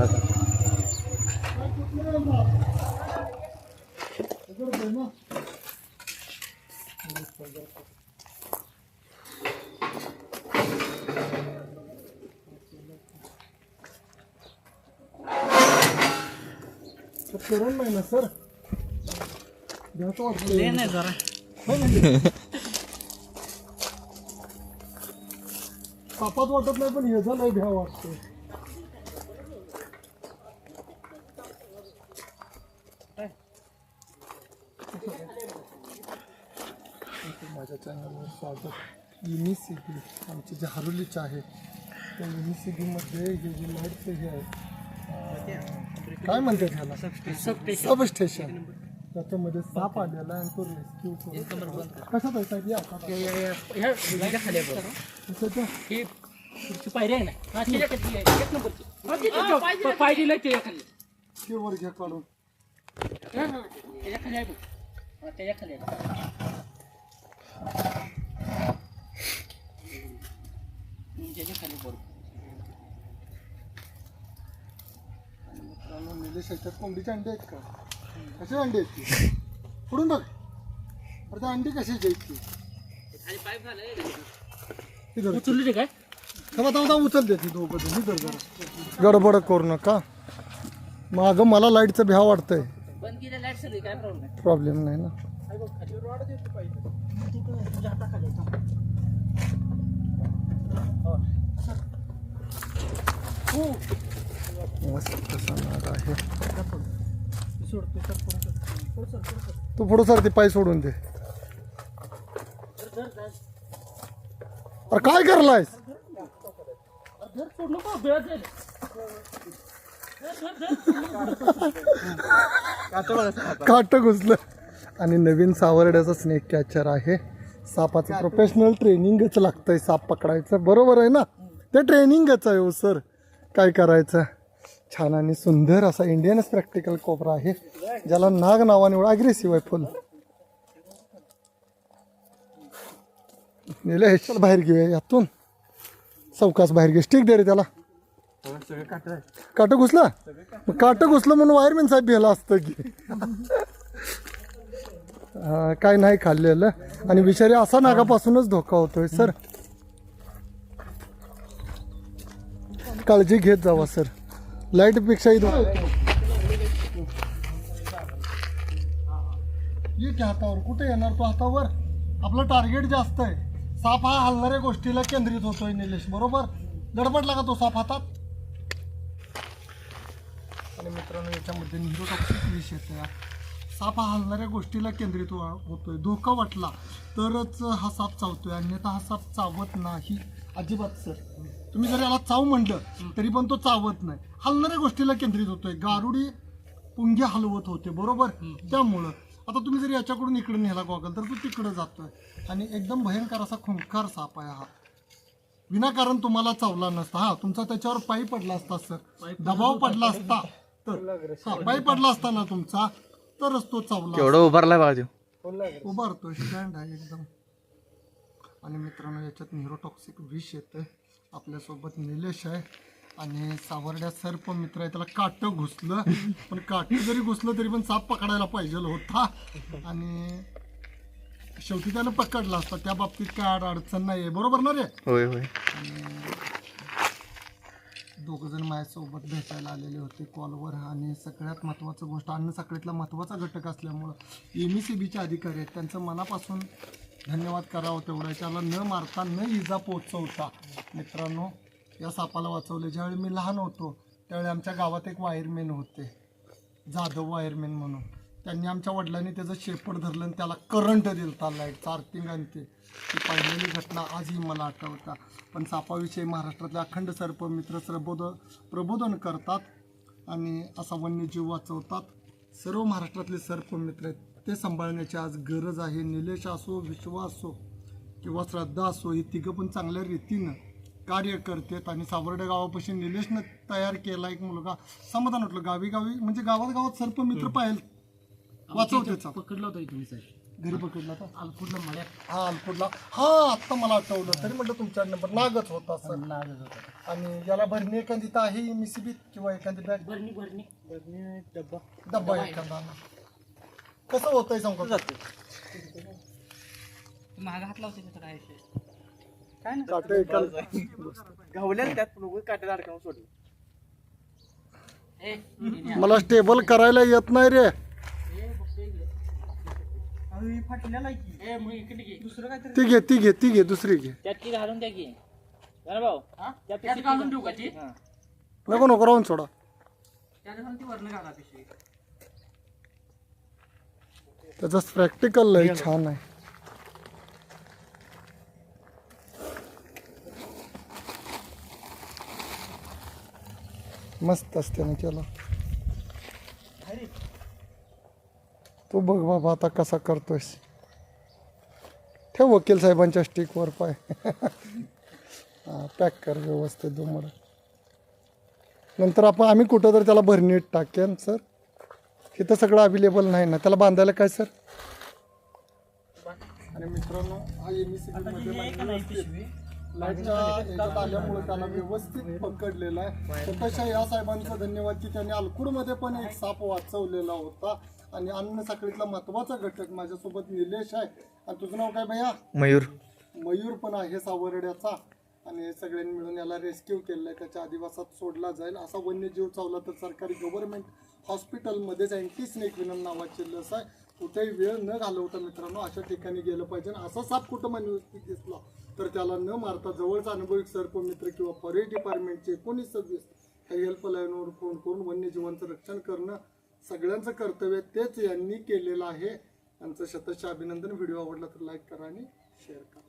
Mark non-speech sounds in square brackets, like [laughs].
बघता आता करण नाही ना सर. घ्यायचं वाटतं नाही जरा. [laughs] सापात वाटत नाही पण हे झालं भ्या वाटतं स्वागत युनिसिटी आमची जी हरुलीची आहे त्या युनिसिटीमध्ये हे जे लाईटचं हे आहे काय म्हणतात ह्याला? सब स्टेशन त्याच्यामध्ये साप आलेला आणि तो रेस्क्यू करून आहे साहेब या खाली आहे? ही पायरी ना? हा. एक नंबरची. हा, ते वर घ्या काढून. हा, हा, त्याच्याखाली आहे बघ. त्याच्याखाली आहे हम्म, त्याच्याखाली बरोबर याच्यात कोंबडीचे अंडे आहेत का? कसे अंडे आहेत ते? पुढून बघ. अरे ते अंडी कशाची आहेत ती? धर. उचलली काय? थांबा थांबा थांबा उचल देते धर गडबड करू नका. मागं मला लाईटचं भ्या वाटतंय. बंद केल्या लाइट सगळी काय प्रॉब्लेम नाही प्रॉब्लेम नाही ना. आहे मस्त आहे. ते पुढं सर. तू पाय सोडून दे. अरे काय धर. काट घुसलं. आणि नवीन सावर्ड्याचा स्नेक कॅचर आहे. सापाचं प्रोफेशनल ट्रेनिंगच लागतंय साप पकडायचं. बरोबर आहे ना? ते ट्रेनिंगच आहे हो सर काय करायचं? छान आणि सुंदर असा इंडियनच प्रॅक्टिकल कोपरा आहे ज्याला नाग नावाने एवढा अग्रेसिव्ह आहे फुल. नेलं चल बाहेर घेऊया यातून. चौकास बाहेर घे. स्टिक दे रे त्याला. काट घुसला? मग काट घुसलं म्हणून वायरमॅन साहेब भेला असतं की. काय नाही खाल्लेलं. आणि विषारी असा नागापासूनच धोका होतोय सर. काळजी घेत जावा सर. लाइट पेक्षाही येते हातावर कुठे येणार तो हातावर? आपलं टार्गेट जास्त आहे. साप हा हलणाऱ्या गोष्टीला केंद्रित होतोय निलेश बरोबर? दडपडला का तो साप हातात. आणि मित्रांनो याच्यामध्ये न्यूरोटॉक्सिक विष येते साप हा हलणाऱ्या गोष्टीला केंद्रित होतोय. धोका वाटला तरच हा साप चावतोय. अन्यथा हा साप चावत नाही. अजिबात सर. तुम्ही जर याला चाव म्हणलं तरी पण तो चावत नाही. हलणाऱ्या गोष्टीला केंद्रित होतोय. गारुडी पुंगे हलवत होते बरोबर? त्यामुळं. आता तुम्ही जर याच्याकडून इकडे नेला गॉगल तर तो तिकडे जातोय. आणि एकदम भयंकर असा खुंकार साप आहे हा. विनाकारण तुम्हाला चावला नसता. हा तुमचा त्याच्यावर पायी पडला असता सर. दबाव पडला असता. तर हा पायी पडला असता ना तुमचा तरच तो चावला केवढं उभारलाय बघा तो उभारतो स्टँड आहे एकदम. आणि मित्रांनो याच्यात न्यूरोटॉक्सिक विष येतं आपल्यासोबत निलेश आहे. आणि सावर्ड्या सर्प मित्र आहे. त्याला काट घुसलं. पण काट जरी घुसलं तरी पण साप पकडायला पाहिजे होता. आणि शेवटी त्यानं पकडला असता. त्या बाबतीत काय अड- अडचण नाही आहे बरोबर ना रे? होय होय. दोघ जण माझ्यासोबत भेटायला आलेले होते कॉलवर. आणि सगळ्यात महत्त्वाचं गोष्ट अन्न साखळीतला महत्त्वाचा घटक असल्यामुळं एम ई सी बीचे अधिकारी आहेत. त्यांचं मनापासून धन्यवाद करावं तेवढं. त्याला न मारता न इजा पोचवता. मित्रांनो या सापाला वाचवले. ज्यावेळी मी लहान होतो त्यावेळी आमच्या गावात एक वायरमेन होते. जाधव वायरमेन म्हणून. त्यांनी आमच्या वडिलांनी त्याचं शेपट धरलं आणि त्याला करंट दिलता लाईटचा अर्थिंग आणि ते ती पाहिलेली घटना आजही मला आठवता. पण सापाविषयी महाराष्ट्रातले अखंड सर्प मित्र प्रबोध प्रबोधन करतात आणि असा वन्यजीव वाचवतात. सर्व महाराष्ट्रातले सर्प मित्र आहेत. ते सांभाळण्याची आज गरज आहे. निलेश असो विश्व असो किंवा श्रद्धा असो ही तिघं पण चांगल्या रीतीनं कार्य करतात आणि सावर्डे गावापाशी निलेशनं तयार केला एक मुलगा. समाधान वाटलं. गावी गावी म्हणजे गावात गावात सर्प मित्र पाहिजे वाचव त्याचा पकडला होता तुम्ही साहेब. घरी पकडला होता? अल्पूरला मळ्यात. हा अल्पूरला हा आत्ता मला आठवलं. तरी म्हटलं तुमच्या नंबर नागच होता सर नागच होता. आणि याला भरणी एखादी तर आहे एमसीबीत किंवा एखादी बॅग? भरणी. भरणी डब्बा. डब्बा एखादा. कसं होतंय सांगू का? महाग हात लावते त्याचा काय विषय काय काटे एकाला- गावल्याला त्यात लोक काट्याला अडकावून सोडलं ए, इकडे या. मला स्टेबल करायला येत नाही रे ए, बघतो इकडे. अरे फाटलेला आहे की ए, मग इकडे घे. दुसरं काहीतरी ती घे ती घे ती घे दुसरी घे त्यात घालून द्या की जरा भाऊ हा? त्यात त्यात घालून देऊ का ती? हा. नको नको राहून सोडा त्याच्यासाठी घाला पिशवी. त्याचं प्रॅक्टिकल लय छान आहे. मस्त असते ना केला तू बघ बाबा आता कसा करतोयस. ठेव वकील साहेबांच्या स्टिकवर पाय. हा पॅक कर व्यवस्थित दुमड. नंतर आपण आम्ही कुठं तर त्याला भरणीत टाकेन सर. इथं सगळं अवेलेबल नाही ना. त्याला बांधायला काय सर आणि मित्रांनो हा लाईटच्या याच्यात आल्यामुळे त्याला व्यवस्थित पकडलेला आहे. स्वतःच्या या साहेबांचं धन्यवाद की त्यांनी अल्कुडमध्ये पण एक साप वाचवलेला होता. आणि अन्न साखळीतला महत्त्वाचा घटक माझ्यासोबत निलेश आहे. आणि तुझं नाव काय भैया? मयूर. मयूर पण आहे सावर्ड्याचा. आणि हे सगळ्यांनी मिळून याला रेस्क्यू केलं आहे त्याच्या आदिवासात सोडला जाईल असा वन्यजीव चावला तर सरकारी गव्हर्नमेंट हॉस्पिटलमध्येच अँटी स्नेक विनम नावाची लस आहे. कुठेही वेळ न घालवता मित्रांनो अशा ठिकाणी गेलं पाहिजे. आणि असा साप कुठं व्यवस्थित दिसला? तर त्याला न मारता जवळचा अनुभवी सर्पमित्र किंवा फॉरेस्ट डिपार्टमेंटचे एकोणीस सव्वीस काही हेल्पलाईनवर फोन करून वन्यजीवांचं रक्षण करणं सगळ्यांचं कर्तव्य तेच यांनी केलेलं आहे. त्यांचं शतशः अभिनंदन. व्हिडिओ आवडला तर लाईक करा आणि शेअर करा.